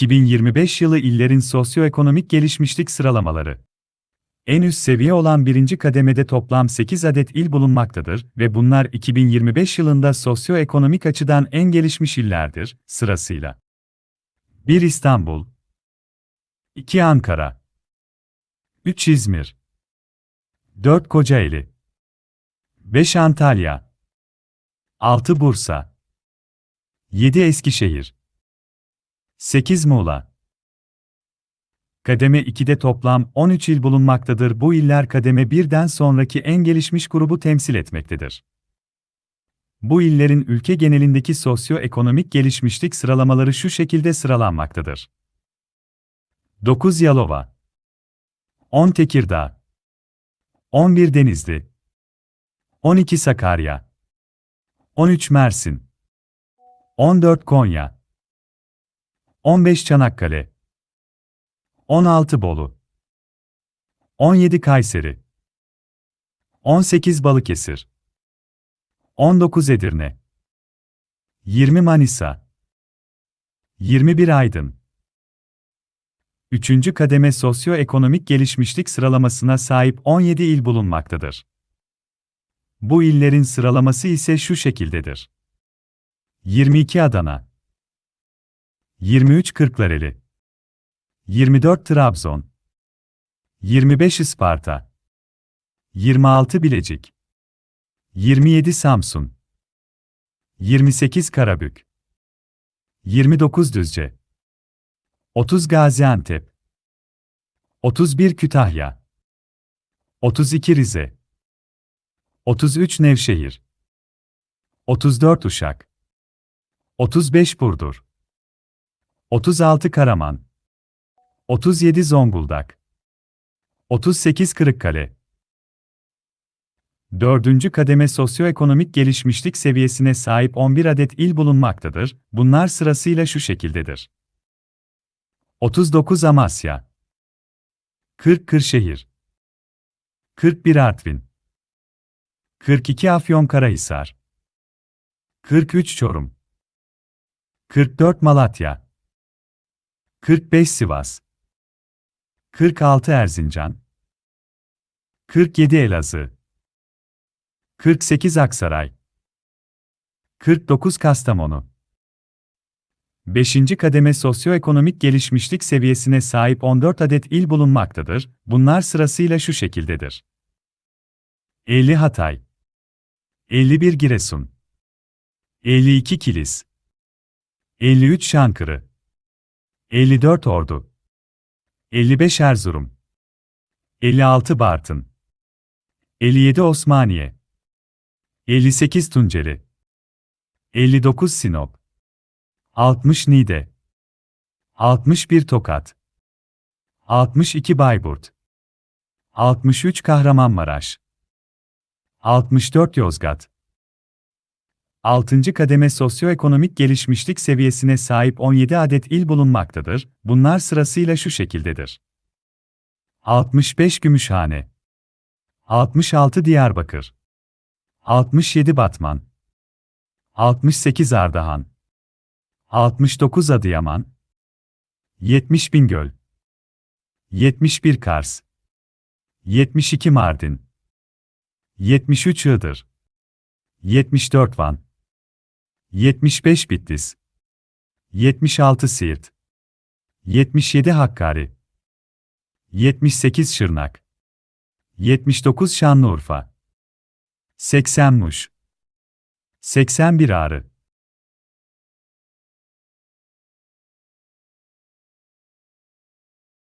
2025 yılı illerin sosyoekonomik gelişmişlik sıralamaları. En üst seviye olan birinci kademede toplam 8 adet il bulunmaktadır ve bunlar 2025 yılında sosyoekonomik açıdan en gelişmiş illerdir, sırasıyla. 1 İstanbul. 2 Ankara. 3 İzmir. 4 Kocaeli. 5 Antalya. 6 Bursa. 7 Eskişehir 8 Muğla. Kademe 2'de toplam 13 il bulunmaktadır. Bu iller kademe 1'den sonraki en gelişmiş grubu temsil etmektedir. Bu illerin ülke genelindeki sosyoekonomik gelişmişlik sıralamaları şu şekilde sıralanmaktadır. 9 Yalova. 10 Tekirdağ. 11 Denizli. 12 Sakarya. 13 Mersin. 14 Konya 15 Çanakkale. 16 Bolu. 17 Kayseri. 18 Balıkesir. 19 Edirne. 20 Manisa. 21 Aydın. 3. kademe sosyoekonomik gelişmişlik sıralamasına sahip 17 il bulunmaktadır. Bu illerin sıralaması ise şu şekildedir. 22 Adana 23 Kırklareli. 24 Trabzon. 25 Isparta. 26 Bilecik. 27 Samsun. 28 Karabük. 29 Düzce. 30 Gaziantep. 31 Kütahya. 32 Rize. 33 Nevşehir. 34 Uşak. 35 Burdur 36 Karaman. 37 Zonguldak. 38 Kırıkkale. 4. kademe sosyoekonomik gelişmişlik seviyesine sahip 11 adet il bulunmaktadır. Bunlar sırasıyla şu şekildedir. 39 Amasya. 40 Kırşehir. 41 Artvin. 42 Afyonkarahisar. 43 Çorum. 44 Malatya 45 Sivas. 46 Erzincan. 47 Elazığ. 48 Aksaray. 49 Kastamonu. 5. kademe sosyoekonomik gelişmişlik seviyesine sahip 14 adet il bulunmaktadır. Bunlar sırasıyla şu şekildedir. 50 Hatay. 51 Giresun. 52 Kilis. 53 Şankırı 54 Ordu. 55 Erzurum. 56 Bartın. 57 Osmaniye. 58 Tunceli. 59 Sinop. 60 Niğde. 61 Tokat. 62 Bayburt. 63 Kahramanmaraş. 64 Yozgat 6. kademe sosyoekonomik gelişmişlik seviyesine sahip 17 adet il bulunmaktadır. Bunlar sırasıyla şu şekildedir. 65 Gümüşhane. 66 Diyarbakır. 67 Batman. 68 Ardahan. 69 Adıyaman. 70 Bingöl. 71 Kars. 72 Mardin. 73 Iğdır. 74 Van 75 Bitlis. 76 Siirt. 77 Hakkari. 78 Şırnak. 79 Şanlıurfa. 80 Muş. 81 Ağrı